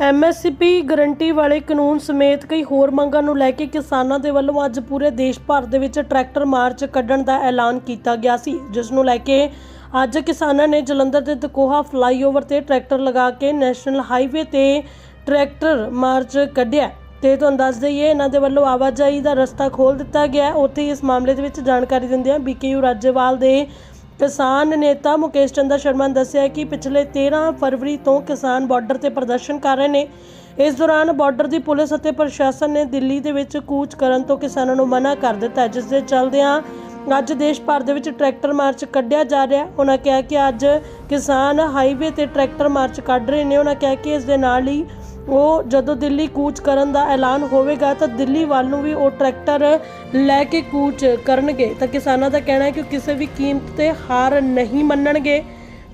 MSP guarantee ਵਾਲੇ ਕਾਨੂੰਨ ਸਮੇਤ ਕਈ ਹੋਰ ਮੰਗਾਂ ਨੂੰ ਲੈ ਕੇ ਕਿਸਾਨਾਂ ਦੇ ਵੱਲੋਂ ਅੱਜ ਪੂਰੇ ਦੇਸ਼ ਭਰ ਦੇ ਵਿੱਚ ਟਰੈਕਟਰ ਮਾਰਚ ਕੱਢਣ ਦਾ ਐਲਾਨ ਕੀਤਾ ਗਿਆ ਸੀ, ਜਿਸ ਨੂੰ ਲੈ ਕੇ ਅੱਜ ਕਿਸਾਨਾਂ ਨੇ ਜਲੰਧਰ ਦੇ ਦਕੋਹਾ ਫਲਾਈਓਵਰ ਤੇ ਟਰੈਕਟਰ ਲਗਾ ਕੇ ਨੈਸ਼ਨਲ ਹਾਈਵੇ ਤੇ ਟਰੈਕਟਰ ਮਾਰਚ ਕੱਢਿਆ। ਤੇ ਤੁਹਾਨੂੰ ਦੱਸ ਦਈਏ, ਇਹਨਾਂ ਦੇ ਵੱਲੋਂ ਆਵਾਜਾਈ ਦਾ ਰਸਤਾ ਖੋਲ ਦਿੱਤਾ ਗਿਆ। ਉੱਥੇ ਇਸ ਮਾਮਲੇ ਦੇ ਵਿੱਚ ਜਾਣਕਾਰੀ ਦਿੰਦਿਆਂ ਬੀਕੇਯੂ ਰਾਜੇਵਾਲ ਦੇ ਕਿਸਾਨ ਨੇਤਾ ਮੁਕੇਸ਼ ਚੰਦਰ ਸ਼ਰਮਾ ਨੇ ਦੱਸਿਆ ਕਿ ਪਿਛਲੇ 13 ਫਰਵਰੀ ਤੋਂ ਕਿਸਾਨ ਬਾਰਡਰ ਤੇ ਪ੍ਰਦਰਸ਼ਨ ਕਰ ਰਹੇ ਨੇ। ਇਸ ਦੌਰਾਨ ਬਾਰਡਰ ਦੀ ਪੁਲਿਸ ਅਤੇ ਪ੍ਰਸ਼ਾਸਨ ਨੇ ਦਿੱਲੀ ਦੇ ਵਿੱਚ ਕੂਚ ਕਰਨ ਤੋਂ ਕਿਸਾਨਾਂ ਨੂੰ ਮਨਾ ਕਰ ਦਿੱਤਾ ਜਿਸ ਦੇ ਚੱਲਦਿਆਂ ਅੱਜ ਦੇਸ਼ ਭਰ ਦੇ ਵਿੱਚ ਟਰੈਕਟਰ ਮਾਰਚ ਕੱਢਿਆ ਜਾ ਰਿਹਾ ਉਹਨਾਂ ਕਿਹਾ ਕਿ ਅੱਜ ਕਿਸਾਨ ਹਾਈਵੇ ਤੇ ਟਰੈਕਟਰ ਮਾਰਚ ਕੱਢ ਰਹੇ ਨੇ। ਉਹਨਾਂ ਕਿਹਾ ਕਿ ਇਸ ਦੇ ਨਾਲ ਹੀ ਉਹ ਜਦੋਂ ਦਿੱਲੀ ਕੂਚ ਕਰਨ ਦਾ ਐਲਾਨ ਹੋਵੇਗਾ ਤਾਂ ਦਿੱਲੀ ਵੱਲ ਨੂੰ ਵੀ ਉਹ ਟਰੈਕਟਰ ਲੈ ਕੇ ਕੂਚ ਕਰਨਗੇ। ਤਾਂ ਕਿਸਾਨਾਂ ਦਾ ਕਹਿਣਾ ਹੈ ਕਿ ਉਹ ਕਿਸੇ ਵੀ ਕੀਮਤ ਤੇ ਹਾਰ ਨਹੀਂ ਮੰਨਣਗੇ।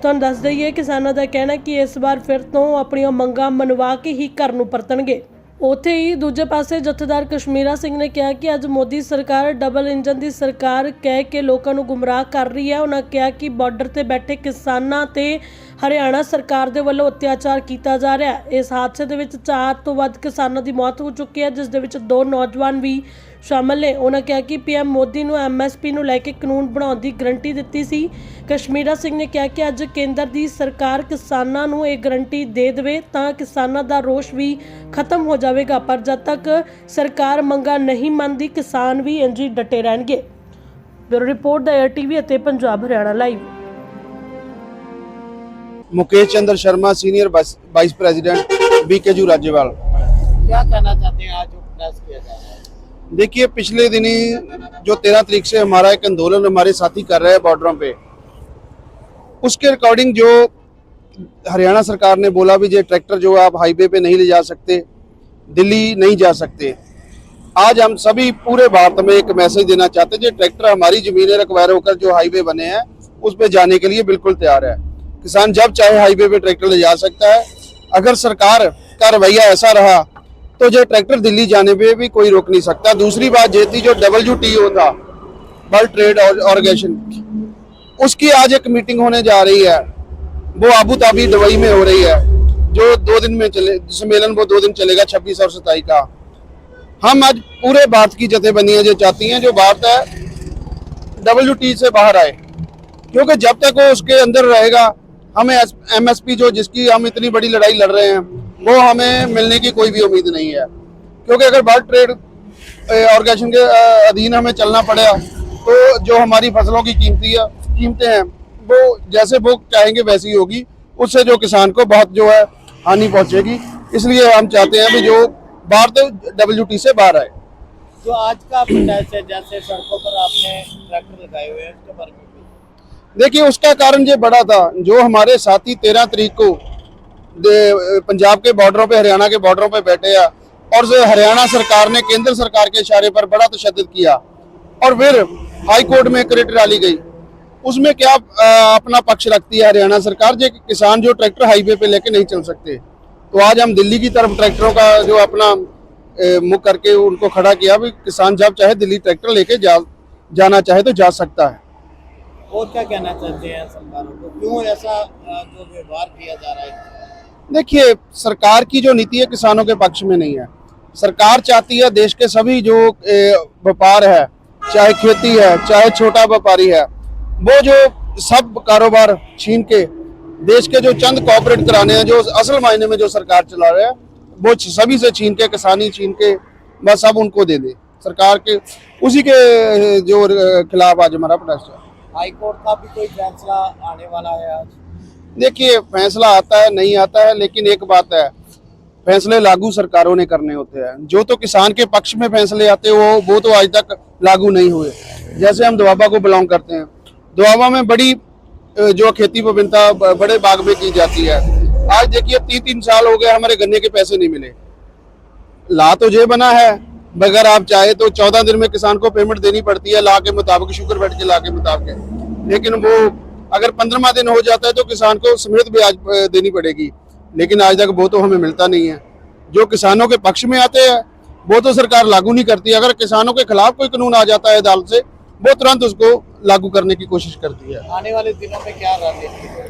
ਤੁਹਾਨੂੰ ਦੱਸ ਦਈਏ ਕਿਸਾਨਾਂ ਦਾ ਕਹਿਣਾ ਕਿ ਇਸ ਵਾਰ ਫਿਰ ਤੋਂ ਆਪਣੀਆਂ ਮੰਗਾਂ ਮਨਵਾ ਕੇ ਹੀ ਘਰ ਨੂੰ ਪਰਤਣਗੇ। ਉੱਥੇ ਹੀ ਦੂਜੇ ਪਾਸੇ ਜਥੇਦਾਰ ਕਸ਼ਮੀਰਾ ਸਿੰਘ ਨੇ ਕਿਹਾ ਕਿ ਅੱਜ ਮੋਦੀ ਸਰਕਾਰ ਡਬਲ ਇੰਜਨ ਦੀ ਸਰਕਾਰ ਕਹਿ ਕੇ ਲੋਕਾਂ ਨੂੰ ਗੁੰਮਰਾਹ ਕਰ ਰਹੀ ਹੈ। ਉਹਨਾਂ ਕਿਹਾ ਕਿ ਬਾਰਡਰ ਤੇ ਬੈਠੇ ਕਿਸਾਨਾਂ ਤੇ ਹਰਿਆਣਾ ਸਰਕਾਰ ਦੇ ਵੱਲੋਂ ਅਤਿਆਚਾਰ ਕੀਤਾ ਜਾ ਰਿਹਾ ਹੈ। ਇਸ ਹਾਦਸੇ ਦੇ ਵਿੱਚ ਚਾਰ ਤੋਂ ਵੱਧ ਕਿਸਾਨਾਂ ਦੀ ਮੌਤ ਹੋ ਚੁੱਕੀ ਹੈ, ਜਿਸ ਦੇ ਵਿੱਚ ਦੋ ਨੌਜਵਾਨ ਵੀ ਸ਼ਾਮਲ ਨੇ ਉਹਨਾਂ ਕਿਹਾ ਕਿ ਪੀਐਮ ਮੋਦੀ ਨੂੰ ਐਮਐਸਪੀ ਨੂੰ ਲੈ ਕੇ ਕਾਨੂੰਨ ਬਣਾਉਣ ਦੀ ਗਰੰਟੀ ਦਿੱਤੀ ਸੀ ਕਸ਼ਮੀਰਾ ਸਿੰਘ ਨੇ ਕਿਹਾ ਕਿ ਅੱਜ ਕੇਂਦਰ ਦੀ ਸਰਕਾਰ ਕਿਸਾਨਾਂ ਨੂੰ ਇਹ ਗਰੰਟੀ ਦੇ ਦੇਵੇ ਤਾਂ ਕਿਸਾਨਾਂ ਦਾ ਰੋਸ਼ ਵੀ ਖਤਮ ਹੋ ਜਾਵੇਗਾ ਪਰ ਜਦ ਤੱਕ ਸਰਕਾਰ ਮੰਗਾਂ ਨਹੀਂ ਮੰਨਦੀ ਕਿਸਾਨ ਵੀ ਇੰਝ ਹੀ ਡਟੇ ਰਹਿਣਗੇ ਬਿਊਰੋ ਰਿਪੋਰਟ ਦਾ ਏਅਰ ਟੀਵੀ ਅਤੇ Punjab Haryana live Mukesh Chandra Sharma senior vice vice president बीकेजू राज्यपाल क्या कहना चाहते हैं आज जो प्रयास किया जा रहा है देखिए, पिछले दिनी जो तेरह तारीख से हमारा एक आंदोलन हमारे साथी कर रहे हैं बॉर्डरों पे, उसके अकॉर्डिंग जो हरियाणा सरकार ने बोला भी, ये ट्रैक्टर जो आप हाईवे पे नहीं ले जा सकते, दिल्ली नहीं जा सकते। आज हम सभी पूरे भारत में एक मैसेज देना चाहते हैं जो ट्रैक्टर हमारी जमीनें रिक्वायर होकर जो हाईवे बने हैं, उस पर जाने के लिए बिल्कुल तैयार है। किसान जब चाहे हाईवे पे ट्रैक्टर ले जा सकता है, अगर सरकार का रवैया ऐसा रहा तो जो ट्रैक्टर दिल्ली जाने पे भी कोई रोक नहीं सकता। दूसरी बात ये थी जो डब्ल्यू टी ओ था वर्ल्ड ट्रेड ऑर्गेनाइजेशन उसकी आज एक मीटिंग होने जा रही है। वो आबू धाबी दुबई में हो रही है। जो दो दिन में चले, सम्मेलन वो दो दिन चलेगा, छब्बीस और सताई का। हम आज पूरे भारत की जथेबंदियाँ जो चाहती हैं, जो भारत है डब्ल्यू से बाहर आए। क्योंकि जब तक वो उसके अंदर रहेगा, हमें एमएसपी जो जिसकी हम इतनी बड़ी लड़ाई लड़ रहे हैं वो हमें मिलने की कोई भी उम्मीद नहीं है। क्योंकि अगर वर्ल्ड ट्रेड ऑर्गेनाइजेशन के अधीन हमें चलना पड़ा तो जो हमारी फ़सलों की कीमती है कीमतें हैं वो जैसे वो चाहेंगे वैसी होगी। उससे जो किसान को बहुत जो है हानि पहुंचेगी। इसलिए हम चाहते हैं भी जो बाहर तो डब्ल्यू से बाहर आए। जो आज का है जैसे सड़कों पर आपने ट्रैक्टर लगाए हुए हैं उसके बारे में देखिए उसका कारण ये बड़ा था जो हमारे साथी तेरह तरीक को पंजाब के बॉर्डरों पे, हरियाणा के बॉर्डरों पे बैठे हैं। और हरियाणा सरकार ने, केंद्र सरकार के इशारे पर बड़ा तशद किया। और फिर हाई कोर्ट में एक रिट डाली गई। उसमें क्या अपना पक्ष रखती है हरियाणा सरकार? जो किसान जो ट्रैक्टर हाईवे पे लेके नहीं चल सकते। तो आज हम दिल्ली की तरफ़ ट्रैक्टरों का जो अपना मुख करके उनको खड़ा किया, भी किसान जब चाहे दिल्ली ट्रैक्टर लेके जा, जाना चाहे तो जा सकता है। और क्या कहना चाहते हैं सरकारों को क्यों ऐसा जो व्यवहार किया जा रहा है? देखिए, सरकार की जो नीति है किसानों के पक्ष में नहीं है। सरकार चाहती है देश के सभी जो व्यापार है, चाहे खेती है, चाहे छोटा व्यापारी है, वो जो सब कारोबार छीन के देश के जो चंद कॉपरेट कराने हैं, जो असल मायने में जो सरकार चला रहा है, वो सभी से छीन के, किसानी छीन के, बस अब उनको दे दे। सरकार के, उसी के, जो खिलाफ आज हमारा प्रोटेस्ट है। हाई कोर्ट का भी कोई फैसला आने वाला है आज? देखिए, फैसला आता है, नहीं आता है, लेकिन एक बात है, फैसले लागू सरकारों ने करने होते हैं। जो तो किसान के पक्ष में फैसले आते हो, वो तो आज तक लागू नहीं हुए। जैसे हम दुआबा को बिलोंग करते हैं। दुआबा में बड़ी जो खेती विभिन्नता बड़े बाग में की जाती है। आज देखिए तीन तीन साल हो गए, हमारे गन्ने के पैसे नहीं मिले। ला तो ये बना है, मगर आप चाहे तो चौदह दिन में किसान को पेमेंट देनी पड़ती है, ला के मुताबिक शुगर बैठ के ला के मुताबिक। लेकिन वो अगर पंद्रहवा दिन हो जाता है तो किसान को समेत ब्याज देनी पड़ेगी। लेकिन आज तक वो तो हमें मिलता नहीं है। जो किसानों के पक्ष में आते हैं वो तो सरकार लागू नहीं करती। अगर किसानों के खिलाफ कोई कानून आ जाता है अदालत से वो तुरंत उसको लागू करने की कोशिश करती है। आने वाले दिनों में क्या रणनीति है?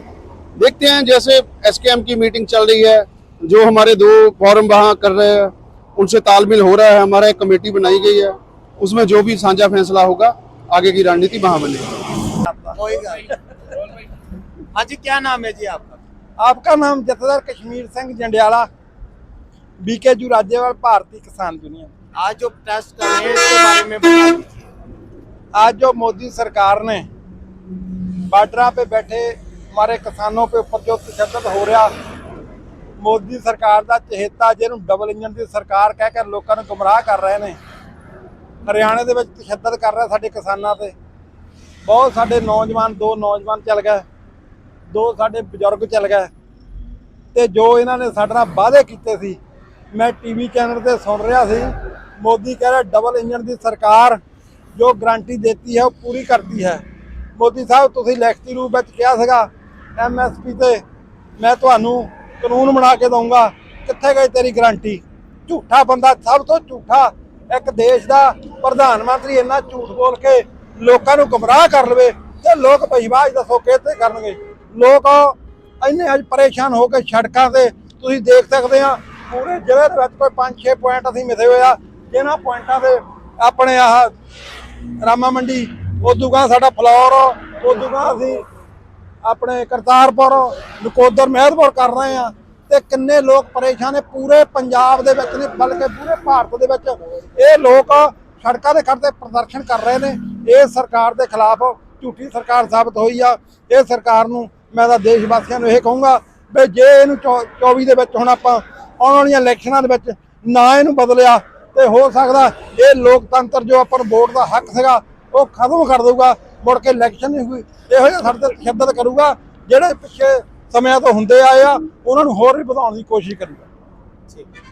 देखते हैं जैसे एसकेएम की मीटिंग चल रही है जो हमारे दो फॉरम वहाँ कर रहे हैं उनसे तालमेल हो रहा है हमारा एक कमेटी बनाई गई है उसमें जो भी साझा फैसला होगा आगे की रणनीति वहाँ बनेगी। आपका कोई हाँ जी क्या नाम है जी आपका आपका नाम जथेदार कश्मीर सिंह जंडियाला बीकेजू राज्यपाल भारतीय किसान यूनियन आज जो टेस्ट कर रहे हैं इसके बारे में बता दीजिए आज जो मोदी सरकार ने बार्डर पे बैठे हमारे किसानों पे ऊपर जो तशद्दद ਹੋ ਰਿਹਾ ਮੋਦੀ ਸਰਕਾਰ ਦਾ ਚਹੇਤਾ ਜਿਹਨੂੰ ਡਬਲ ਇੰਜਨ ਦੀ ਸਰਕਾਰ ਕਹਿ ਕੇ ਲੋਕਾਂ ਨੂੰ ਗੁੰਮਰਾਹ ਕਰ ਰਹੇ ਨੇ ਹਰਿਆਣੇ ਦੇ ਵਿੱਚ ਤਸ਼ੱਦਦ ਕਰ ਰਿਹਾ ਸਾਡੇ ਕਿਸਾਨਾਂ ਤੇ ਬਹੁਤ ਸਾਡੇ ਨੌਜਵਾਨ, ਦੋ ਨੌਜਵਾਨ ਚੱਲ ਗਏ। ਦੋ ਸਾਡੇ ਬਜ਼ੁਰਗ ਚੱਲ ਗਏ। ਤੇ ਜੋ ਇਹਨਾਂ ਨੇ ਸਾਡੇ ਨਾਲ ਵਾਅਦੇ ਕੀਤੇ ਸੀ, ਮੈਂ ਟੀਵੀ ਚੈਨਲ ਤੇ ਸੁਣ ਰਿਹਾ ਸੀ। ਮੋਦੀ ਕਹਿ ਰਿਹਾ ਡਬਲ ਇੰਜਨ ਦੀ ਸਰਕਾਰ ਜੋ ਗਾਰੰਟੀ ਦਿੱਤੀ ਹੈ, ਉਹ ਪੂਰੀ ਕਰਦੀ ਹੈ। ਮੋਦੀ ਸਾਹਿਬ, ਤੁਸੀਂ ਲਿਖਤੀ ਰੂਪ ਵਿੱਚ ਕਿਹਾ ਸੀਗਾ ਐਮਐਸਪੀ ਤੇ ਮੈਂ ਤੁਹਾਨੂੰ ਕਾਨੂੰਨ ਬਣਾ ਕੇ ਦਊਂਗਾ। ਕਿੱਥੇ ਗਈ ਤੇਰੀ ਗਾਰੰਟੀ ਝੂਠਾ ਬੰਦਾ ਸਭ ਤੋਂ ਝੂਠਾ। ਇੱਕ ਦੇਸ਼ ਦਾ ਪ੍ਰਧਾਨ ਮੰਤਰੀ ਇੰਨਾ ਝੂਠ ਬੋਲ ਕੇ ਲੋਕਾਂ ਨੂੰ ਗਮਰਾਹ ਕਰ ਲਵੇ ਤੇ ਲੋਕ ਵਿਸ਼ਵਾਸ ਦੱਸੋ ਕਿੱਥੇ ਕਰਨਗੇ। ਲੋਕ ਇੰਨੇ ਅੱਜ ਪਰੇਸ਼ਾਨ ਹੋ ਕੇ ਸੜਕਾਂ ਤੇ ਤੁਸੀਂ ਦੇਖ ਸਕਦੇ ਆ, ਪੂਰੇ ਜ਼ਿਲ੍ਹੇ ਦੇ ਵਿੱਚ ਕੋਈ 5-6 ਪੁਆਇੰਟ ਅਸੀਂ ਮਿਥੇ ਹੋਏ ਆ ਜਿਹਨਾਂ ਪੁਆਇੰਟਾਂ ਤੇ ਆਪਣੇ ਆਹ ਰਾਮਾ ਮੰਡੀ ਉਦੋਂ ਸਾਡਾ ਫਲੌਰ ਉਦੋਂ ਅਸੀਂ ਆਪਣੇ ਕਰਤਾਰਪੁਰ, ਨਕੋਦਰ, ਮਹਿਦਪੁਰ ਕਰ ਰਹੇ ਆ ਤੇ ਕਿੰਨੇ ਲੋਕ ਪਰੇਸ਼ਾਨ ਨੇ, ਪੂਰੇ ਪੰਜਾਬ ਦੇ ਵਿੱਚ ਨਹੀਂ, ਬਲਕਿ ਪੂਰੇ ਭਾਰਤ ਦੇ ਵਿੱਚ ਇਹ ਲੋਕ ਸੜਕਾਂ ਦੇ ਖੜ੍ਹਦੇ ਪ੍ਰਦਰਸ਼ਨ ਕਰ ਰਹੇ ਨੇ। ਇਹ ਸਰਕਾਰ ਦੇ ਖਿਲਾਫ ਝੂਠੀ ਸਰਕਾਰ ਸਾਬਤ ਹੋਈ ਆ। ਇਹ ਸਰਕਾਰ ਨੂੰ ਮੈਂ ਤਾਂ ਦੇਸ਼ ਵਾਸੀਆਂ ਨੂੰ ਇਹ ਕਹੂੰਗਾ ਵੀ ਜੇ ਇਹਨੂੰ ਚੌ- 24 ਦੇ ਵਿੱਚ ਹੁਣ ਆਪਾਂ ਆਉਣ ਵਾਲੀਆਂ ਇਲੈਕਸ਼ਨਾਂ ਦੇ ਵਿੱਚ ਨਾ ਇਹਨੂੰ ਬਦਲਿਆ, ਤੇ ਹੋ ਸਕਦਾ ਇਹ ਲੋਕਤੰਤਰ ਜੋ ਆਪਾਂ ਨੂੰ ਵੋਟ ਦਾ ਹੱਕ ਸੀਗਾ, ਉਹ ਖਤਮ ਕਰ ਦੇਊਗਾ। ਮੁੜ ਕੇ ਇਲੈਕਸ਼ਨ ਨਹੀਂ ਹੋਈ, ਇਹੋ ਜਿਹਾ ਸਾਡੇ ਤੇ ਤਸ਼ੱਦਦ ਕਰੂਗਾ, ਜਿਹੜੇ ਪਿੱਛੇ ਸਮਿਆਂ ਤੋਂ ਹੁੰਦੇ ਆਏ ਆ, ਉਹਨਾਂ ਨੂੰ ਹੋਰ ਵੀ ਵਧਾਉਣ ਦੀ ਕੋਸ਼ਿਸ਼ ਕਰੂਗਾ। ठीक